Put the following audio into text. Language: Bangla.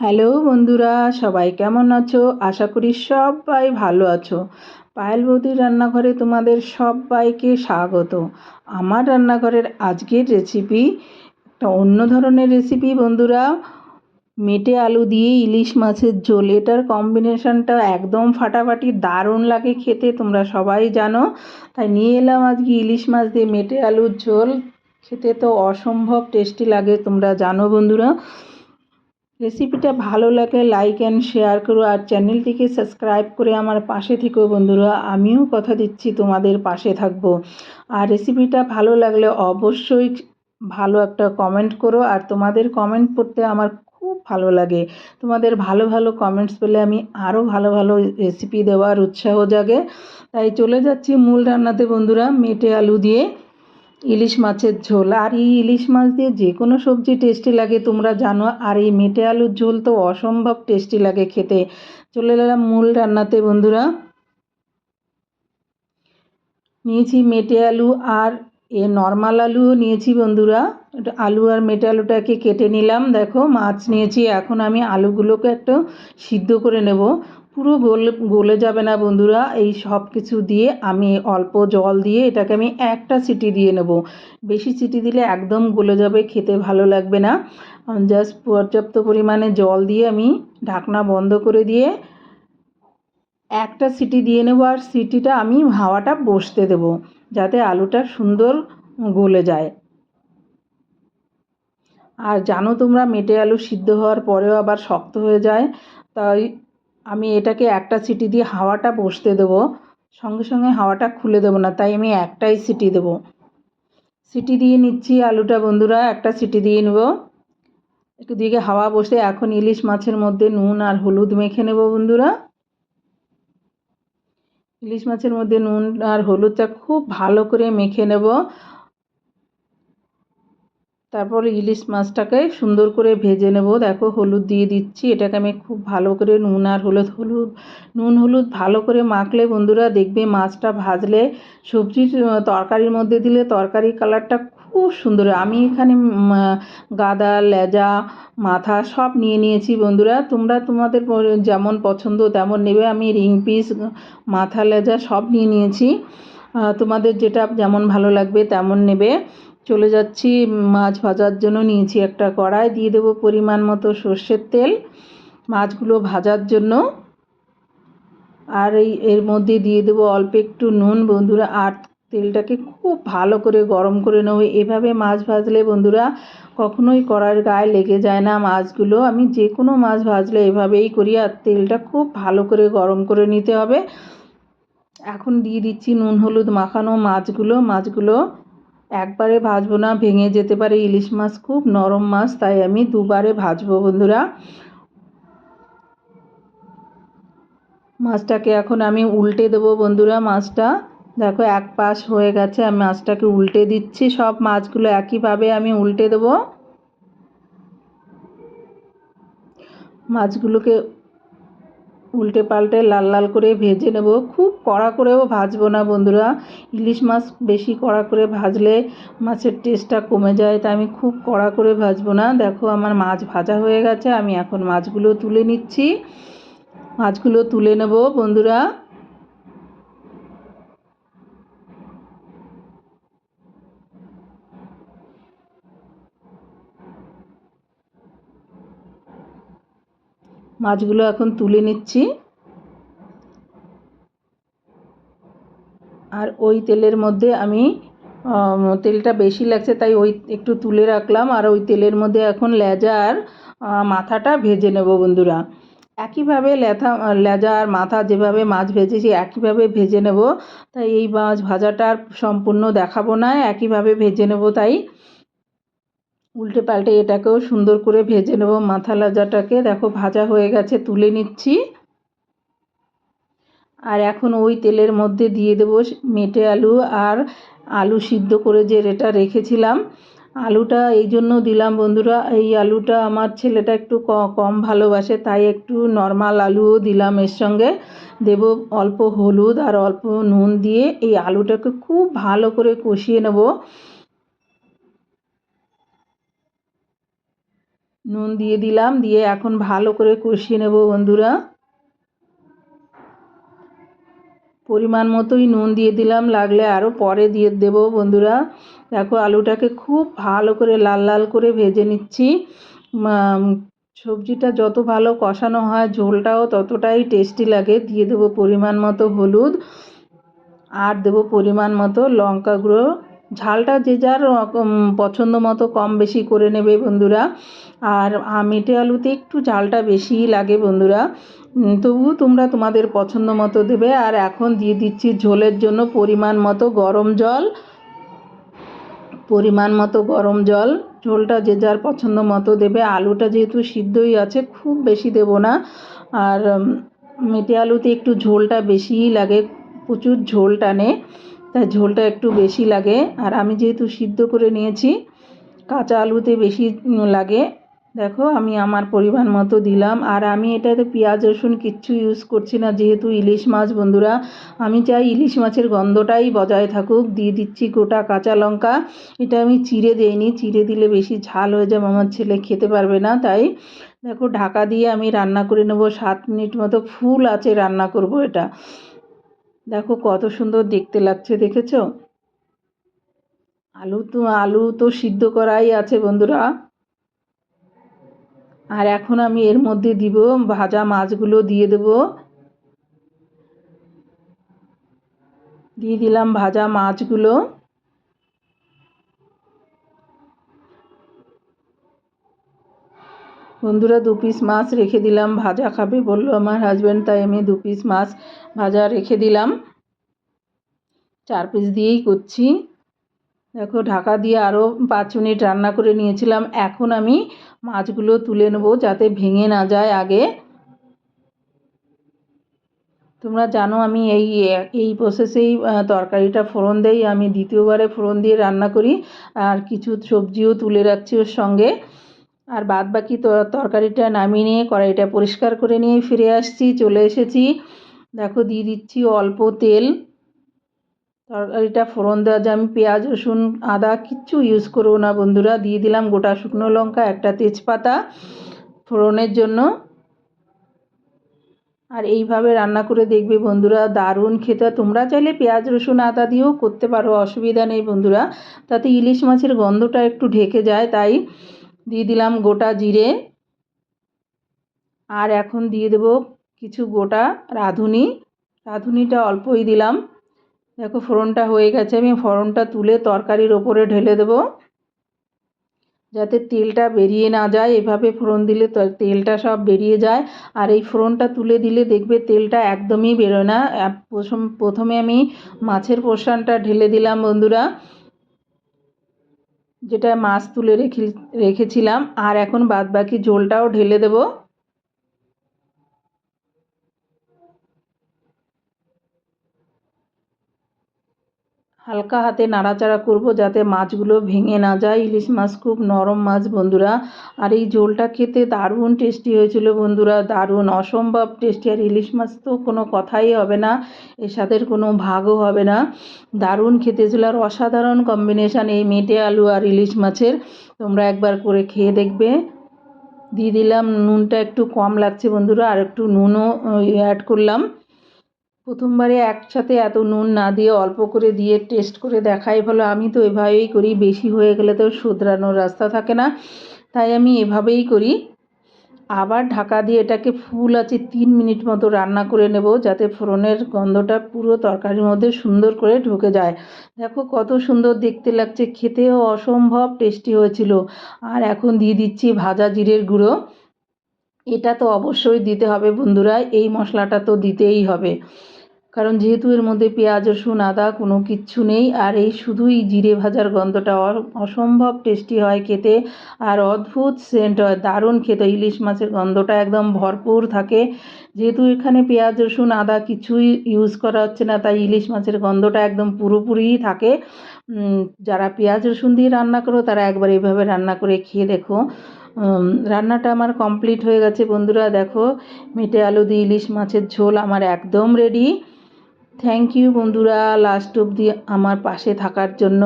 হ্যালো বন্ধুরা, সবাই কেমন আছো? আশা করি সবাই ভালো আছো। পায়েল বৌদির রান্নাঘরে তোমাদের সবাইকে স্বাগত। আমার রান্নাঘরের আজকের রেসিপি একটা অন্য ধরনের রেসিপি বন্ধুরা। মেটে আলু দিয়ে ইলিশ মাছের ঝোল, এটার কম্বিনেশনটা একদম ফাটাফাটি দারুণ লাগে খেতে, তোমরা সবাই জানো। তাই নিয়ে এলাম আজকে ইলিশ মাছ দিয়ে মেটে আলুর ঝোল। খেতে তো অসম্ভব টেস্টি লাগে, তোমরা জানো বন্ধুরা। রেসিপিটা ভালো লাগলে লাইক অ্যান্ড শেয়ার করো আর চ্যানেলটিকে সাবস্ক্রাইব করে আমার পাশে থেকো বন্ধুরা। আমিও কথা দিচ্ছি, তোমাদের পাশে থাকব। আর রেসিপিটা ভালো লাগলে অবশ্যই ভালো একটা কমেন্ট করো আর তোমাদের কমেন্ট পড়তে আমার খুব ভালো লাগে। তোমাদের ভালো ভালো কমেন্টস পেলে আমি আরও ভালো ভালো রেসিপি দেওয়ার উৎসাহ জাগে। তাই চলে যাচ্ছি মূল রান্নাতে বন্ধুরা, মেটে আলু দিয়ে। ইলিশ মাছের ঝোল। আর এই ইলিশ মাছ দিয়ে যে কোনো সবজি টেস্টি লাগে, তোমরা জানো, আর এই মেটে আলুর ঝোল তো অসম্ভব টেস্টি লাগে খেতে। চলে এলাম মূল রান্নাতে, বন্ধুরা। নিয়েছি মেটে আলু আর এ নর্মাল আলুও নিয়েছি, বন্ধুরা। আলু আর মেটে আলুটাকে কেটে নিলাম। দেখো, মাছ নিয়েছি। এখন আমি আলুগুলোকে একটু সিদ্ধ করে নেব। পুরো গলে গলে যাবে না বন্ধুরা। এই সব কিছু দিয়ে আমি অল্প জল দিয়ে এটাকে আমি একটা সিটি দিয়ে নেব। বেশি সিটি দিলে একদম গলে যাবে, খেতে ভালো লাগবে না। জাস্ট পর্যাপ্ত পরিমাণে জল দিয়ে আমি ঢাকনা বন্ধ করে দিয়ে একটা সিটি দিয়ে নেব আর সিটিটা আমি হাওয়াটা বসতে দেব, যাতে আলুটা সুন্দর গলে যায়। আর জানো তোমরা, মেটে আলু সিদ্ধ হওয়ার পরেও আবার শক্ত হয়ে যায়। তাই আমি এটাকে একটা সিটি দিয়ে হাওয়াটা বসতে দেবো, সঙ্গে সঙ্গে হাওয়াটা খুলে দেবো না, তাই আমি একটাই সিটি দেবো। সিটি দিয়ে নিচ্ছি আলুটা, বন্ধুরা, একটা সিটি দিয়ে নেব। একটু দিকে হাওয়া বসে, এখন ইলিশ মাছের মধ্যে নুন আর হলুদ মেখে নেব, বন্ধুরা। ইলিশ মাছের মধ্যে নুন আর হলুদটা খুব ভালো করে মেখে নেব। তারপর ইলিশ মাছটাকে সুন্দর করে ভেজে নেব। দেখো, হলুদ দিয়ে দিচ্ছি। এটাকে আমি খুব ভালো করে নুন আর হলুদ হলুদ, নুন, হলুদ ভালো করে মাখলে বন্ধুরা দেখবে মাছটা ভাজলে সবজির তরকারির মধ্যে দিলে তরকারির কালারটা খুব সুন্দর। আমি এখানে গাদা, লেজা, মাথা সব নিয়ে নিয়েছি বন্ধুরা। তোমরা তোমাদের যেমন পছন্দ তেমন নেবে। আমি রিং পিস, মাথা, লেজা সব নিয়ে নিয়েছি। তোমাদের যেটা যেমন ভালো লাগবে তেমন নেবে। চলে যাচ্ছি, মাছ ভাজার জন্য নিয়েছি একটা কড়াই, দিয়ে দেবো পরিমাণ মতো সর্ষের তেল। মাছগুলো ভাজার জন্য। আর এই, এর মধ্যে দিয়ে দেবো অল্প একটু নুন। বন্ধুরা, আর তেলটাকে খুব ভালো করে গরম করে নেব। এভাবে মাছ ভাজলে বন্ধুরা, কখনোই কড়ার গায়ে লেগে যায় না মাছগুলো। আমি যে কোনো মাছ ভাজলে এভাবেই করি, আর তেলটা খুব ভালো করে গরম করে নিতে হবে। এখন দিয়ে দিচ্ছি নুন, হলুদ মাখানো মাছগুলো। মাছগুলো একবারে ভাজবো না, ভেঙে যেতে পারে ইলিশ মাছ খুব, নরম মাছ, তাই আমি দুবারে ভাজবো বন্ধুরা। মাছটাকে এখন আমি উল্টে দেবো বন্ধুরা মাছটা। দেখো এক পাশ হয়ে গেছে, আমি মাছটাকে উল্টে দিচ্ছি, সব মাছগুলো একইভাবে আমি উল্টে দেবো। মাছগুলোকে উল্টে পাল্টে লাল লাল করে ভেজে নেব। খুব কড়া করেও ভাজবো না বন্ধুরা। ইলিশ মাছ বেশি কড়া করে ভাজলে মাছের টেস্টটা কমে যায়, তাই আমি খুব কড়া করে ভাজবো না। দেখো আমার মাছ ভাজা হয়ে গেছে, আমি এখন মাছগুলো তুলে নিচ্ছি। মাছগুলো তুলে নেব বন্ধুরা। মাছগুলো এখন তুলে নিচ্ছি। আর ওই তেলের মধ্যে আমি তেলটা বেশি লাগছে তাই ওই একটু তুলে রাখলাম। আর ওই তেলের মধ্যে এখন লেজা আর মাথাটা ভেজে নেব বন্ধুরা। একইভাবে লেথা, লেজা আর মাথা যেভাবে মাছ ভেজেছি একইভাবে ভেজে নেব। তাই এই মাছ ভাজাটা সম্পূর্ণ দেখাবো না, একইভাবে ভেজে নেব তাই। উল্টে পাল্টে এটাকেও সুন্দর করে ভেজে নেব মাথা লাজাটাকে। দেখো, ভাজা হয়ে গেছে, তুলে নিচ্ছি। আর এখন ওই তেলের মধ্যে দিয়ে দেবো মেটে আলু আর আলু সিদ্ধ করে যে রেটা রেখেছিলাম। আলুটা এই জন্য দিলাম, বন্ধুরা। এই আলুটা আমার ছেলেটা একটু কম ভালোবাসে, তাই একটু নর্মাল আলুও দিলাম এর সঙ্গে। দেব অল্প হলুদ আর অল্প নুন দিয়ে এই আলুটাকে খুব ভালো করে কষিয়ে নেব। নুন দিয়ে দিলাম, দিয়ে এখন ভালো করে কষিয়ে নেব বন্ধুরা। পরিমাণ মতোই নুন দিয়ে দিলাম, লাগলে আরও পরে দিয়ে দেব বন্ধুরা। দেখো আলুটাকে খুব ভালো করে লাল লাল করে ভেজে নিচ্ছি। সবজিটা যত ভালো কষানো হয়, ঝোলটাও ততটাই টেস্টি লাগে। দিয়ে দেবো পরিমাণ মতো হলুদ, আর দেবো পরিমাণ মতো লঙ্কা গুঁড়ো। ঝালটা যে যার পছন্দ মতো কম বেশি করে নেবে বন্ধুরা। আর মেটে আলুতে একটু ঝালটা বেশিই লাগে বন্ধুরা। তবু তোমরা তোমাদের পছন্দ মতো দেবে। আর এখন দিয়ে দিচ্ছি ঝোলের জন্য পরিমাণ মতো গরম জল। পরিমাণ মতো গরম জল। ঝোলটা যে যার পছন্দ মতো দেবে। আলুটা যেহেতু সিদ্ধই আছে, খুব বেশি দেব না। আর মেটে আলুতে একটু ঝোলটা বেশিই লাগে। প্রচুর ঝোল টানে। তাই ঝোলটা একটু বেশি লাগে। আর আমি যেহেতু সিদ্ধ করে নিয়েছি, কাঁচা আলুতে বেশি লাগে। দেখো, আমি আমার পরিমাণ মতো দিলাম। আর আমি এটাতে পেঁয়াজ, রসুন কিচ্ছু ইউজ করছি না। যেহেতু ইলিশ মাছ, বন্ধুরা, আমি চাই ইলিশ মাছের গন্ধটাই বজায় থাকুক। দিয়ে দিচ্ছি গোটা কাঁচা লঙ্কা। এটা আমি চিড়ে দিইনি। চিড়ে দিলে বেশি ঝাল হয়ে যাবে। আমার ছেলে খেতে পারবে না, তাই দেখো, ঢাকা দিয়ে আমি রান্না করে নেব। সাত মিনিট মতো ফুল আছে, রান্না করব এটা। দেখো কত সুন্দর দেখতে লাগছে, দেখেছ? আলু তো আলু তো সিদ্ধ করাই আছে বন্ধুরা। আর এখন আমি এর মধ্যে দিব ভাজা মাছগুলো, দিয়ে দেব। দিয়ে দিলাম ভাজা মাছগুলো। বন্ধুরা, দু পিস মাছ রেখে দিলাম, ভাজা খাবে বলল আমার হাজব্যান্ড তাই আমি দু পিস মাছ ভাজা রেখে দিলাম। চার পিস দিয়েই করছি। দেখো, ঢাকা দিয়ে আরও পাঁচ মিনিট রান্না করে নিয়েছিলাম। এখন আমি মাছগুলো তুলে নেব যাতে ভেঙে না যায় আগে। তোমরা জানো আমি এই এই প্রসেসেই তরকারিটা ফোড়ন দেই। আমি দ্বিতীয়বারে ফোড়ন দিয়ে রান্না করি। আর কিছু সবজিও তুলে রাখছি ওর সঙ্গে। আর বাদ বাকি তরকারিটা নামিয়ে নিয়ে কড়াইটা পরিষ্কার করে নিয়ে ফিরে আসছি, চলে এসেছি। দেখো দিয়ে দিচ্ছি অল্প তেল। তরকারিটা ফোড়ন দেওয়া যায় আমি পেঁয়াজ, রসুন, আদা কিচ্ছু ইউজ করব না বন্ধুরা। দিয়ে দিলাম গোটা শুকনো লঙ্কা, একটা তেজপাতা ফোড়নের জন্য। আর এইভাবে রান্না করে দেখবে বন্ধুরা, দারুণ খেতে। তোমরা চাইলে পেঁয়াজ, রসুন, আদা দিয়েও করতে পারো, অসুবিধা নেই বন্ধুরা। তাতে ইলিশ মাছের গন্ধটা একটু ঢেকে যায়, তাই দিয়ে দিলাম গোটা জিরে। আর এখন দিয়ে দেব কিছু গোটা রাঁধুনি। রাঁধুনিটা অল্পই দিলাম। দেখো ফোড়নটা হয়ে গেছে, আমি ফোড়নটা তুলে তরকারির ওপরে ঢেলে দেবো। যাতে তেলটা বেরিয়ে না যায়, এভাবে ফোড়ন দিলে তেলটা সব বেরিয়ে যায়। আর এই ফোড়নটা তুলে দিলে দেখবে তেলটা একদমই বেরোয় না। প্রথম, প্রথমে আমি মাছের পোর্শনটা ঢেলে দিলাম বন্ধুরা। যেটা মাছ তুলে রেখে রেখেছিলাম আর এখন বাদবাকি ঝোলটাও ঢেলে দেবো। হালকা হাতে নাড়াচাড়া করব যাতে মাছগুলো ভেঙে না যায়। ইলিশ মাছ খুব নরম মাছ বন্ধুরা। আর এই ঝোলটা খেতে দারুণ টেস্টি হয়েছিল বন্ধুরা, দারুণ অসম্ভব টেস্টি। আর ইলিশ মাছ তো কোনো কথাই হবে না এর সাথে কোনো ভাগও হবে না। দারুণ খেতে ছিল আর অসাধারণ কম্বিনেশান এই মেটে আলু আর ইলিশ মাছের। তোমরা একবার করে খেয়ে দেখবে। দিয়ে দিলাম, নুনটা একটু কম লাগছে বন্ধুরা, আর একটু নুনও অ্যাড করলাম। প্রথমবারে একসাথে এত নুন না দিয়ে অল্প করে দিয়ে টেস্ট করে দেখাই ভালো। আমি তো এভাবেই করি, বেশি হয়ে গেলে তো শুধরানোর রাস্তা থাকে না। তাই আমি এভাবেই করি। আবার ঢাকা দিয়ে এটাকে ফুল আছে তিন মিনিট মতো রান্না করে নেব, যাতে ফোড়নের গন্ধটা পুরো তরকারির মধ্যে সুন্দর করে ঢুকে যায়। দেখো কত সুন্দর দেখতে লাগছে, খেতেও অসম্ভব টেস্টি হয়েছিল। আর এখন দিয়ে দিচ্ছি ভাজা জিরের গুঁড়ো। এটা তো অবশ্যই দিতে হবে বন্ধুরা, এই মশলাটা তো দিতেই হবে। কারণ যেহেতু এর মধ্যে পেঁয়াজ, রসুন, আদা কোনো কিচ্ছু নেই, আর এই শুধুই জিরে ভাজার গন্ধটা অসম্ভব টেস্টি হয় খেতে, আর অদ্ভুত সেন্ট হয়, দারুণ খেতে। ইলিশ মাছের গন্ধটা একদম ভরপুর থাকে। যেহেতু এখানে পেঁয়াজ, রসুন, আদা কিছুই ইউজ করা হচ্ছে না, তাই ইলিশ মাছের গন্ধটা একদম পুরোপুরিই থাকে। যারা পেঁয়াজ, রসুন দিয়ে রান্না করো, তারা একবার এইভাবে রান্না করে খেয়ে দেখো। রান্নাটা আমার কমপ্লিট হয়ে গেছে বন্ধুরা, দেখো। মেটে আলু দিয়ে ইলিশ মাছের ঝোল আমার একদম রেডি থ্যাংক ইউ বন্ধুরা লাস্ট অবধি আমার পাশে থাকার জন্য।